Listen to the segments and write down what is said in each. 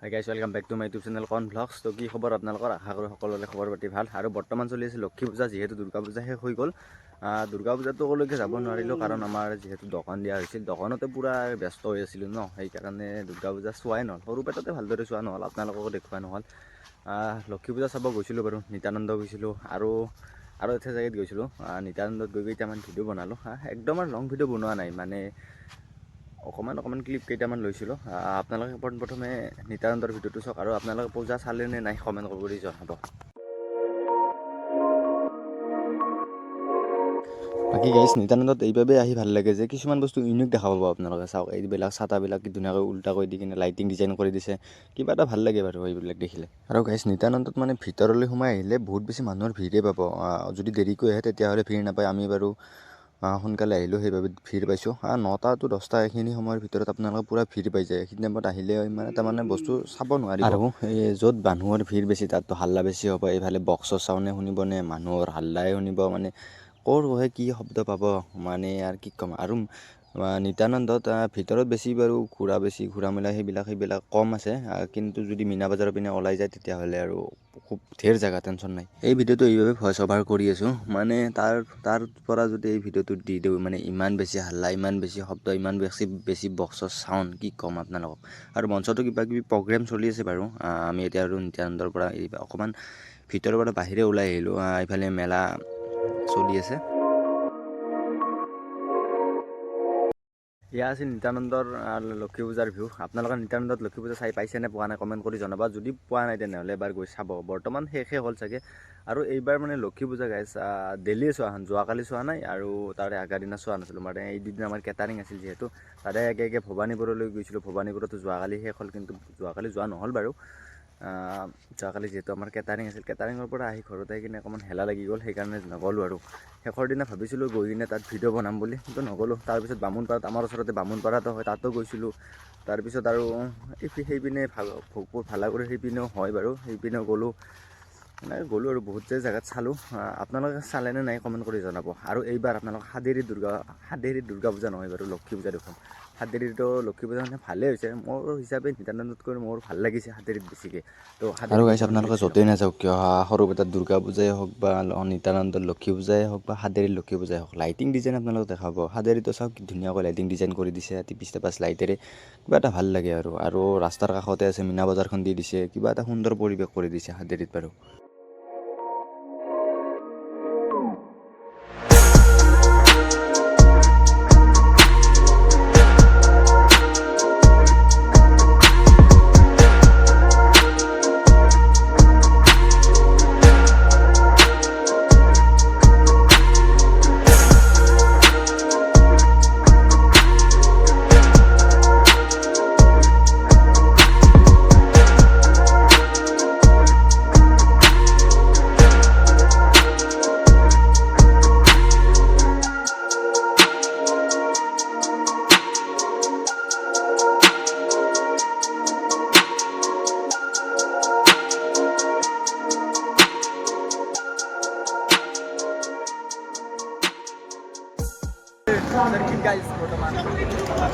Hi guys welcome back to my YouTube channel কন vlogs তো কি খবৰ আপোনালোকৰ? আশা কৰোঁ সকলোৰে খবৰ পাতি ভালো। আৰু বৰ্তমান চলি আছে লক্ষী পূজা যিহেতু দুৰ্গা পূজা শেষ হৈ গ'ল। দুৰ্গা পূজাটো ক'লৈকে যাব নোৱাৰিলোঁ কাৰণ আমাৰ যিহেতু দোকান দিয়া হৈছিল। দোকানতে পূৰা ব্যস্ত হৈ আছিলোঁ ন? সেইকাৰণে দুৰ্গা পূজা চোৱাই নহ'ল। সৰু পেটতে ভালদৰে চোৱা নহ'ল আপোনালোককো দেখুওৱা নহ'ল। লক্ষী পূজা চাব গৈছিলোঁ বাৰু নিত্যানন্দ গৈছিলোঁ। আৰু আৰু এটা জেগাত গৈছিলোঁ। আহ, নিত্যানন্দত গৈ কেইটামান ভিডিঅ' বনালোঁ। একদম আৰু লং ভিডিঅ' বনোৱা নাই। মানে অকণমান অকণমান ক্লিপ কেইটামান লৈছিলোঁ। আপোনালোকে পোনপ্ৰথমে নিত্যানন্দৰ ভিডিঅ'টো চাওক আৰু আপোনালোকে পূজা চালে নে নাই কমেণ্ট কৰি জনাব। বাকী গাইছ নিত্যানন্দত এইবাবে আহি ভালো লাগে যে কিছুমান বস্তু ইউনিক দেখা পাব আপোনালোকে। চাওক, এইবিলাক চাটাবিলাক ধুনীয়াকৈ উল্টা কৰি দি কিনে লাইটিং ডিজাইন কৰি দিছে। কিবা এটা ভালো লাগে বাৰু এইবিলাক দেখিলে। আৰু গাইছ নিত্যানন্দত মানে ভিতৰলৈ সোমাই আহিলে বহুত বেছি মানুহৰ ভিৰেই পাব। যদি দেৰিকৈ আহে তেতিয়াহ'লে ভিৰ নাপায়। আমি বাৰু সোনকালে আহিলোঁ সেইবাবে ভিৰ পাইছোঁ। নটা টু দহটা এইখিনি সময়ৰ ভিতৰত আপোনালোকে পূৰা ভিৰ পাই যায়। এইখিনি টাইমত আহিলে মানে বস্তু চাব নোৱাৰিব। আৰু এই য'ত মানুহৰ ভিৰ বেছি তাততো হাল্লা বেছি হ'ব। এইফালে বক্সৰ চাউনে শুনিবনে মানুহৰ হাল্লাই শুনিব মানে ক'ৰ হৈ কি শব্দ পাব মানে আৰু কি ক'ম। আৰু নিত্যানন্দত ভিতৰত বেছি বাৰু ঘূৰা বেছি ঘূৰা মেলা সেইবিলাক সেইবিলাক কম আছে। কিন্তু যদি মীনা বজাৰৰ পিনে ওলাই যায় তেতিয়াহ'লে আৰু খুব ধেৰ জেগা টেনশ্যন নাই। এই ভিডিঅ'টো এইবাবে ভইচ অভাৰ কৰি আছোঁ মানে তাৰ তাৰ পৰা যদি এই ভিডিঅ'টো দি দিওঁ মানে ইমান বেছি হাল্লা, ইমান বেছি শব্দ, ইমান বেছি বেছি বক্সৰ চাউণ্ড কি ক'ম আপোনালোকক? আৰু মঞ্চতো কিবা কিবি প্ৰগ্ৰেম চলি আছে বাৰু আমি এতিয়া আৰু নিত্যানন্দৰ পৰা অকণমান ভিতৰৰ পৰা বাহিৰে ওলাই আহিলোঁ এইফালে মেলা চলি আছে। এয়া আছিল নিত্যানন্দৰ লক্ষী পূজাৰ ভিউ। আপোনালোকে নিত্যানন্দত লক্ষী পূজা চাই পাইছে নে পোৱা নাই কমেণ্ট কৰি জনাবা। যদি পোৱা নাই তেনেহ'লে এবাৰ গৈ চাব। বৰ্তমান শেষে হ'ল চাগে। আৰু এইবাৰ মানে লক্ষী পূজা গাইছ ডেইলিয়ে চোৱা হ'ল যোৱাকালি চোৱা নাই আৰু তাৰে আগৰ দিনা চোৱা নাছিলোঁ। মানে এই দুদিন আমাৰ কেটাৰিং আছিল যিহেতু। তাৰে একে একে ভৱানীপুৰলৈ গৈছিলোঁ। ভৱানীপুৰতো যোৱাকালি শেষ হ'ল কিন্তু যোৱাকালি যোৱা নহ'ল বাৰু। যোৱাকালি যিহেতু আমাৰ কেটাৰিং আছিল কেটাৰিঙৰ পৰা আহি ঘৰত আহি কিনে অকণমান হেলা লাগি গ'ল সেইকাৰণে নগ'লোঁ আৰু। শেষৰ দিনা ভাবিছিলোঁ গৈ কিনে তাত ভিডিঅ' বনাম বুলি কিন্তু নগ'লোঁ। তাৰপিছত বামুণপাৰাত আমাৰ ওচৰতে বামুণপাৰাতো হয় তাতো গৈছিলোঁ। তাৰপিছত আৰু এই সেইপিনে ভাল ভোগপুৰ ভালাগুৰি সেইপিনেও হয় বাৰু সেইপিনেও গ'লোঁ। মানে গ'লোঁ আৰু বহুত যে জেগাত চালোঁ। আপোনালোকে চালেনে নাই কমেণ্ট কৰি জনাব। আৰু এইবাৰ আপোনালোক সাদেৰী দুৰ্গা সাদেৰী দুৰ্গা পূজা নহয় বাৰু লক্ষী পূজা দেখোন। সাদেৰীতো লক্ষী পূজা মানে ভালেই হৈছে। মোৰ হিচাপে নিত্যানন্দতকৈ মোৰ ভালো লাগিছে সাদেৰীত বেছিকৈ। তো আৰু গাইছ, আপোনালোকে য'তেই নাযাওক কিয় সৰু সৰুপেটাত দুৰ্গা পূজাই হওক বা নিত্যানন্দৰ লক্ষী পূজাই হওক বা সাদেৰীৰ লক্ষী পূজাই হওক লাইটিং ডিজাইন আপোনালোকে দেখাব। সাদেৰীতো চাওক ধুনীয়াকৈ লাইটিং ডিজাইন কৰি দিছে টিপিছ টেপাছ লাইটেৰে কিবা এটা ভালো লাগে আৰু। আৰু ৰাস্তাৰ কাষতে আছে, মীনা বজাৰখন দি দিছে। কিবা এটা সুন্দৰ পৰিৱেশ কৰি দিছে সাদেৰীত বাৰু।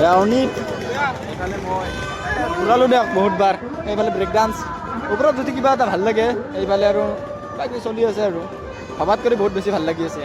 ৰাউনিত ঘূৰালোঁ দিয়ক বহুতবাৰ। এইফালে ব্ৰেক ডান্স ওপৰত যদি কিবা এটা ভালো লাগে, এইফালে আৰু কিবা চলি আছে আৰু। ভবাত কৰি বহুত বেছি ভালো লাগি আছে।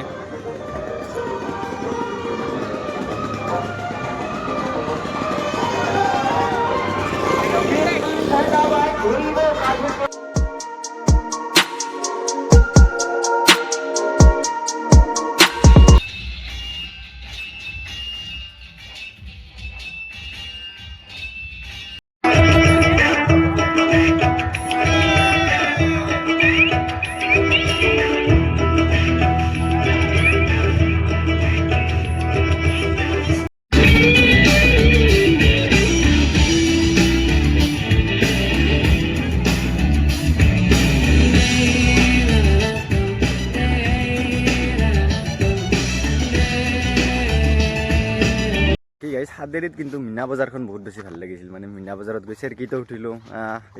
সাদেৰীত কিন্তু মীনা বজাৰখন বহুত বেছি ভালো লাগিছিল। মানে মীনা বজাৰত গৈ চেৰকিতো উঠিলোঁ?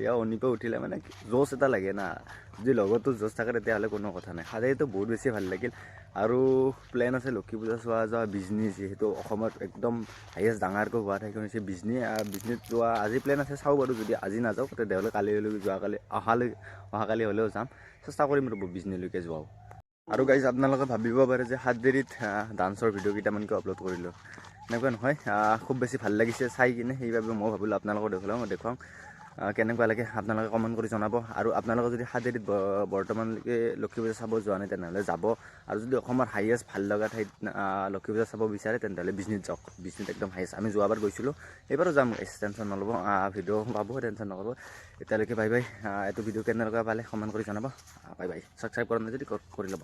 এয়া অনিপা উঠিলে মানে জোচ এটা লাগে না। যদি লগতো জোচ থাকে, তেতিয়াহ'লে কোনো কথা নাই। সাদেৰীতো বহুত বেছি ভালো লাগিল। আৰু প্লেন আছে লক্ষী পূজা চোৱা যোৱা, বিজনী যিহেতু অসমত একদম হাইয়েষ্ট ডাঙৰকৈ হোৱা ঠাইখন হৈছে বিজনী। বিজনীত যোৱা আজি প্লেন আছে, চাওঁ বাৰু যদি আজি নাযাওঁ তেতিয়াহ'লে কালিলৈ যোৱাকালি, অহালৈ, অহাকালি হ'লেও যাম। চেষ্টা কৰিম ৰ'ব বিজনীলৈকে যোৱাও। আৰু গাইজ আপোনালোকে ভাবিব পাৰে যে সাত দেৰিত ডান্সৰ ভিডিঅ' কেইটামানকৈ আপলোড কৰিলোঁ। এনেকুৱা নহয় খুব বেছি ভালো লাগিছে চাই কিনে, সেইবাবে মই ভাবিলোঁ আপোনালোকক দেখুৱাওঁ দেখুৱাওঁ কেনেকুৱা লাগে আপোনালোকে কমেণ্ট কৰি জনাব। আৰু আপোনালোকে যদি সাত বৰ্তমানলৈকে লক্ষী পূজা চাব যোৱা নাই, তেনেহ'লে যাব। আৰু যদি অসমৰ হাইয়েষ্ট ভালো লগা ঠাইত লক্ষী পূজা চাব বিচাৰে, তেনেহ'লে বিজনীত যাওক। বিজনীত একদম হাইয়েষ্ট আমি যোৱাবাৰ গৈছিলোঁ। এইবাৰো যাম টেনশ্যন নল'ব। ভিডিঅ' পাব টেনশ্যন নকৰিব এতিয়ালৈকে বাই বাই এইটো ভিডিঅ' কেনেকুৱা পালে কমেণ্ট কৰি জনাব। বাই বাই ছাবস্ক্ৰাইব কৰা নাই যদি কৰি ল'ব।